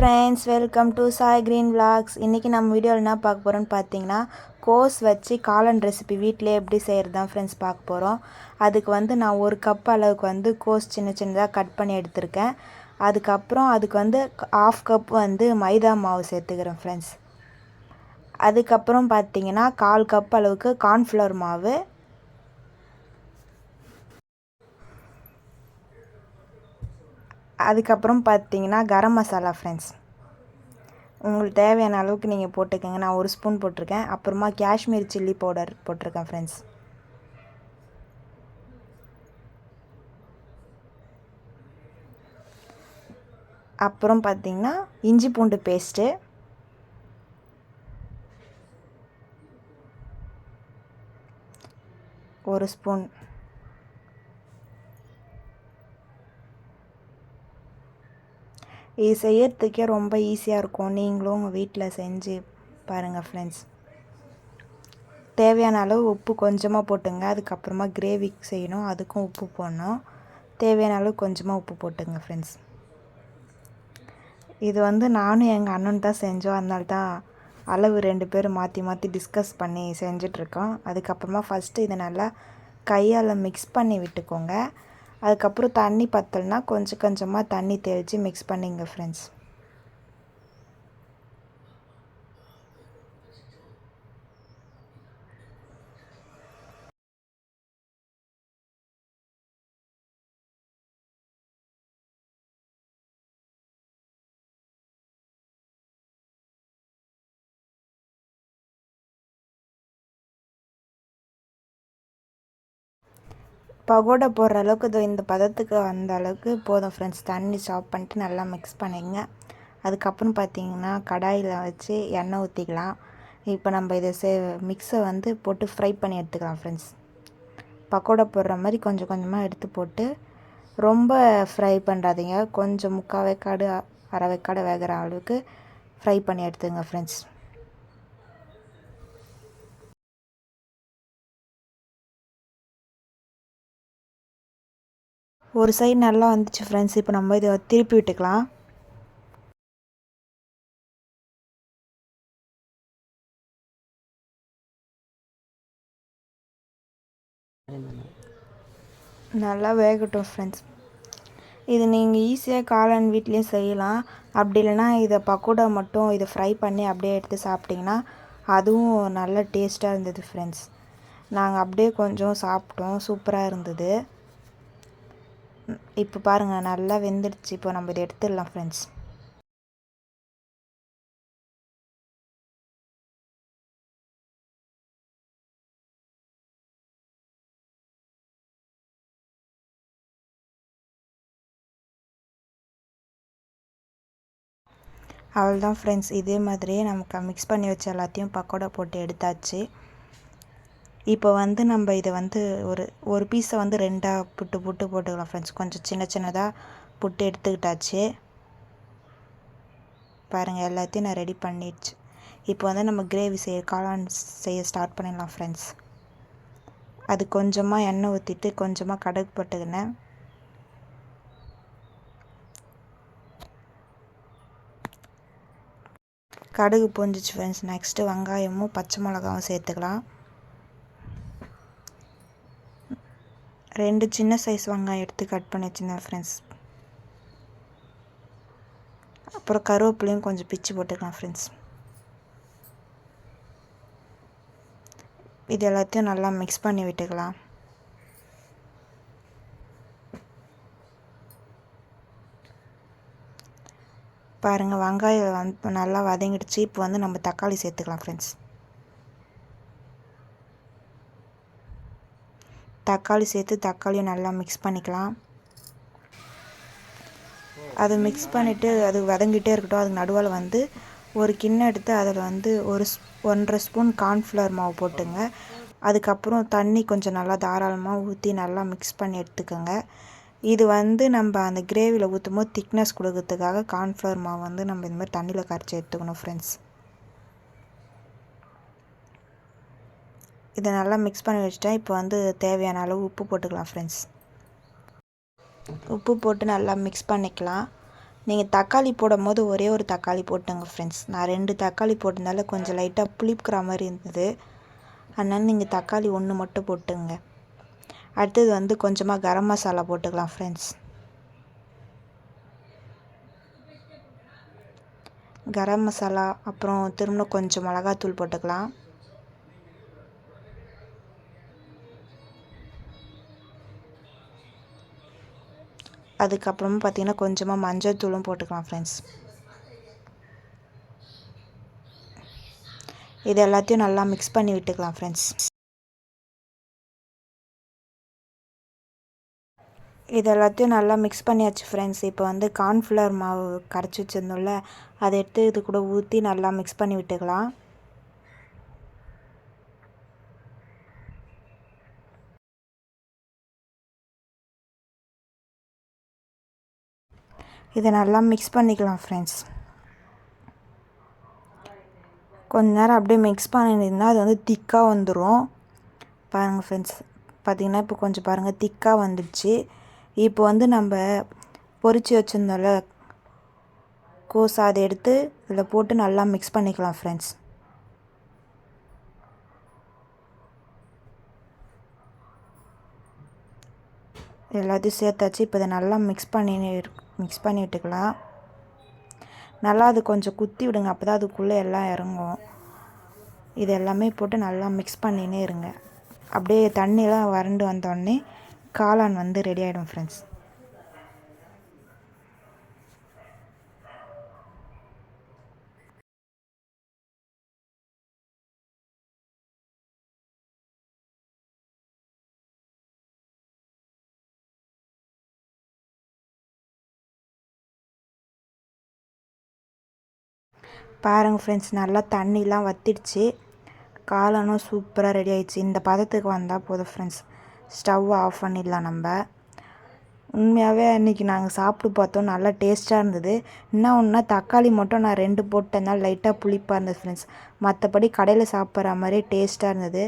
Friends welcome to Sai green vlogs இன்றைக்கி நம்ம வீடியோவில் என்ன பார்க்க போகிறோம்னு பார்த்தீங்கன்னா கோஸ் வச்சு காளான் ரெசிபி வீட்டிலே எப்படி செய்கிறது தான் ஃப்ரெண்ட்ஸ் பார்க்க போகிறோம் அதுக்கு வந்து நான் ஒரு கப் அளவுக்கு வந்து கோஸ் சின்ன சின்னதாக கட் பண்ணி எடுத்திருக்கேன். அதுக்கப்புறம் அதுக்கு வந்து ஆஃப் கப் வந்து மைதா மாவு சேர்த்துக்கிறேன் ஃப்ரெண்ட்ஸ் அதுக்கப்புறம் பார்த்தீங்கன்னா கால் கப் அளவுக்கு கார்ன்ஃப்ளவர் மாவு அதுக்கப்புறம் பார்த்தீங்கன்னா கரம் மசாலா ஃப்ரெண்ட்ஸ் உங்களுக்கு தேவையான அளவுக்கு நீங்கள் போட்டுக்கோங்க. நான் ஒரு ஸ்பூன் போட்டிருக்கேன். அப்புறமா காஷ்மீர் சில்லி பவுடர் போட்டிருக்கேன் ஃப்ரெண்ட்ஸ் அப்புறம் பார்த்தீங்கன்னா இஞ்சி பூண்டு பேஸ்ட்டு ஒரு ஸ்பூன் இது செய்யறதுக்கே ரொம்ப ஈஸியாக இருக்கும். நீங்களும் உங்கள் வீட்டில் செஞ்சு பாருங்கள் ஃப்ரெண்ட்ஸ் தேவையான அளவு உப்பு கொஞ்சமாக போட்டுங்க. அதுக்கப்புறமா கிரேவிக்கு செய்யணும். அதுக்கும் உப்பு போடணும். தேவையான அளவு கொஞ்சமாக உப்பு போட்டுங்க ஃப்ரெண்ட்ஸ் இது வந்து நானும் எங்கள் அண்ணன் தான் செஞ்சோம். அதனால தான் அளவு ரெண்டு பேரும் மாற்றி மாற்றி டிஸ்கஸ் பண்ணி செஞ்சிட்ருக்கோம் அதுக்கப்புறமா ஃபஸ்ட்டு இதை நல்லா கையால் மிக்ஸ் பண்ணி விட்டுக்கோங்க. அதுக்கப்புறம் தண்ணி பத்தலைனா கொஞ்சம் கொஞ்சமாக தண்ணி தெளித்து மிக்ஸ் பண்ணிங்க ஃப்ரெண்ட்ஸ் பகோடா போடுற அளவுக்கு இது இந்த பதத்துக்கு வந்த அளவுக்கு போதும் ஃப்ரெண்ட்ஸ் தண்ணி ஸ்டாப் பண்ணிட்டு நல்லா மிக்ஸ் பண்ணிங்க அதுக்கப்புறம் பார்த்தீங்கன்னா கடாயில் வச்சு எண்ணெய் ஊற்றிக்கலாம் இப்போ நம்ம இதை சே மிக்ஸை வந்து போட்டு ஃப்ரை பண்ணி எடுத்துக்கலாம் ஃப்ரெண்ட்ஸ் பக்கோடா போடுற மாதிரி கொஞ்சம் கொஞ்சமாக எடுத்து போட்டு ரொம்ப ஃப்ரை பண்ணுறாதீங்க கொஞ்சம் முக்கால் வேக்காடு அரை வேக்காடு வேகிற அளவுக்கு ஃப்ரை பண்ணி எடுத்துங்க ஃப்ரெண்ட்ஸ் ஒரு சைடு நல்லா வந்துச்சு ஃப்ரெண்ட்ஸ் இப்போ நம்ம இதை திருப்பி விட்டுக்கலாம். நல்லா வேகட்டும் ஃப்ரெண்ட்ஸ் இது நீங்கள் ஈஸியாக காளான் வீட்லேயும் செய்யலாம். அப்படி இல்லைன்னா இதை பக்கோடா மட்டும் இதை ஃப்ரை பண்ணி அப்படியே எடுத்து சாப்பிட்டிங்கன்னா அதுவும் நல்ல டேஸ்ட்டாக இருந்தது ஃப்ரெண்ட்ஸ் நாங்கள் அப்படியே கொஞ்சம் சாப்பிட்டோம். சூப்பராக இருந்தது. இப்போ பாருங்கள் நல்லா வெந்துடுச்சு. இப்போ நம்ம இதை எடுத்துடலாம் ஃப்ரெண்ட்ஸ் அவ்வளோதான் ஃப்ரெண்ட்ஸ் இதே மாதிரியே நமக்கு மிக்ஸ் பண்ணி வச்ச எல்லாத்தையும் பக்கோடா போட்டு எடுத்தாச்சு. இப்போ வந்து நம்ம இதை வந்து ஒரு ஒரு பீஸை வந்து ரெண்டாக புட்டு புட்டு போட்டுக்கலாம் ஃப்ரெண்ட்ஸ் கொஞ்சம் சின்ன சின்னதாக புட்டு எடுத்துக்கிட்டாச்சு. பாருங்கள் எல்லாத்தையும் நான் ரெடி பண்ணிடுச்சு. இப்போ வந்து நம்ம கிரேவி செய்ய காளான் செய்ய ஸ்டார்ட் பண்ணிடலாம் ஃப்ரெண்ட்ஸ் அது கொஞ்சமாக எண்ணெய் ஊற்றிட்டு கொஞ்சமாக கடுகு போட்டுக்கினேன். கடுகு பொஞ்சிச்சு ஃப்ரெண்ட்ஸ் நெக்ஸ்ட்டு வெங்காயமும் பச்சை மிளகாவும் சேர்த்துக்கலாம். ரெண்டு சின்ன சைஸ் வெங்காயம் எடுத்து கட் பண்ணி வச்சுருந்தேன் ஃப்ரெண்ட்ஸ் அப்புறம் கருவேப்பிலையும் கொஞ்சம் பிச்சு போட்டுக்கலாம் ஃப்ரெண்ட்ஸ் இது எல்லாத்தையும் நல்லா மிக்ஸ் பண்ணி விட்டுக்கலாம். பாருங்கள் வெங்காயம் வந்து நல்லா வதங்கிடுச்சு. இப்போ வந்து நம்ம தக்காளி சேர்த்துக்கலாம் ஃப்ரெண்ட்ஸ் தக்காளி சேர்த்து தக்காளியை நல்லா மிக்ஸ் பண்ணிக்கலாம். அது மிக்ஸ் பண்ணிவிட்டு அது வதங்கிட்டே இருக்கட்டும். அதுக்கு நடுவில் வந்து ஒரு கிண்ணம் எடுத்து அதில் வந்து ஒரு ஒன்றரை ஸ்பூன் கார்ன்ஃப்ளவர் மாவு போட்டுங்க. அதுக்கப்புறம் தண்ணி கொஞ்சம் நல்லா தாராளமாக ஊற்றி நல்லா மிக்ஸ் பண்ணி எடுத்துக்கோங்க. இது வந்து நம்ம அந்த கிரேவியில் ஊற்றும் போது திக்னஸ் கொடுக்கறதுக்காக கார்ன்ஃப்ளவர் மாவு வந்து நம்ம இந்த மாதிரி தண்ணியில் கரைச்சி எடுத்துக்கணும் ஃப்ரெண்ட்ஸ் இதை நல்லா மிக்ஸ் பண்ணி வச்சுட்டேன். இப்போ வந்து தேவையான அளவு உப்பு போட்டுக்கலாம் ஃப்ரெண்ட்ஸ் உப்பு போட்டு நல்லா மிக்ஸ் பண்ணிக்கலாம். நீங்கள் தக்காளி போடும் போது ஒரே ஒரு தக்காளி போட்டுங்க ஃப்ரெண்ட்ஸ் நான் ரெண்டு தக்காளி போட்டதுனால கொஞ்சம் லைட்டாக புளிப்புக்கிற மாதிரி இருந்தது. அதனால் நீங்கள் தக்காளி ஒன்று மட்டும் போட்டுங்க. அடுத்தது வந்து கொஞ்சமாக கரம் மசாலா போட்டுக்கலாம் ஃப்ரெண்ட்ஸ் கரம் மசாலா அப்புறம் திரும்ப கொஞ்சம் மிளகாத்தூள் போட்டுக்கலாம். அதுக்கப்புறமா பார்த்திங்கன்னா கொஞ்சமாக மஞ்சள் தூளும் போட்டுக்கலாம் ஃப்ரெண்ட்ஸ் இது எல்லாத்தையும் நல்லா மிக்ஸ் பண்ணி விட்டுக்கலாம் ஃப்ரெண்ட்ஸ் இது எல்லாத்தையும் நல்லா மிக்ஸ் பண்ணியாச்சு ஃப்ரெண்ட்ஸ் இப்போ வந்து கார்ன்ஃப்ளவர் மாவு கரைச்சி வச்சுருந்தோம்ல அதை எடுத்து இது கூட ஊற்றி நல்லா மிக்ஸ் பண்ணி விட்டுக்கலாம். இதை நல்லா மிக்ஸ் பண்ணிக்கலாம் ஃப்ரெண்ட்ஸ் கொஞ்ச நேரம் அப்படியே மிக்ஸ் பண்ணியிருந்தால் அது வந்து திக்காக வந்துடும் பாருங்கள் ஃப்ரெண்ட்ஸ் பார்த்திங்கன்னா இப்போ கொஞ்சம் பாருங்கள் திக்காக வந்துடுச்சு. இப்போ வந்து நம்ம பொரித்து வச்சுருந்தோம்ல கோஸ் அதை எடுத்து இதில் போட்டு நல்லா மிக்ஸ் பண்ணிக்கலாம் ஃப்ரெண்ட்ஸ் எல்லாத்தையும் சேர்த்தாச்சு. இப்போ இதை நல்லா மிக்ஸ் பண்ணி மிக்ஸ் பண்ணி விட்டுக்கலாம். நல்லா அது கொஞ்சம் குத்தி விடுங்க. அப்போ தான் அதுக்குள்ளே எல்லாம் இறங்கும். இது எல்லாமே போட்டு நல்லா மிக்ஸ் பண்ணினே இருங்க. அப்படியே தண்ணியெலாம் வறண்டு வந்தோடனே காளான் வந்து ரெடி ஆகிடும் ஃப்ரெண்ட்ஸ் பாருங்கள் ஃப்ரெண்ட்ஸ் நல்லா தண்ணிலாம் வத்திடுச்சு. காளானும் சூப்பராக ரெடி ஆயிடுச்சு. இந்த பதத்துக்கு வந்தால் போதும் ஃப்ரெண்ட்ஸ் ஸ்டவ் ஆஃப் பண்ணிடலாம் நம்ம. உண்மையாகவே அன்றைக்கி நாங்கள் சாப்பிட்டு பார்த்தோம். நல்லா டேஸ்ட்டாக இருந்தது. என்ன ஒன்றா தக்காளி மட்டும் நான் ரெண்டு போட்டதுனால லைட்டாக புளிப்பாக இருந்தது ஃப்ரெண்ட்ஸ் மற்றபடி கடையில் சாப்பிட்ற மாதிரி டேஸ்ட்டாக இருந்தது.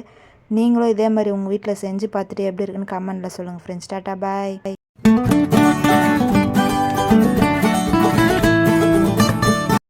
நீங்களும் இதே மாதிரி உங்கள் வீட்டில் செஞ்சு பார்த்துட்டு எப்படி இருக்குன்னு கமெண்ட்டில் சொல்லுங்கள் ஃப்ரெண்ட்ஸ் டாட்டா பாய்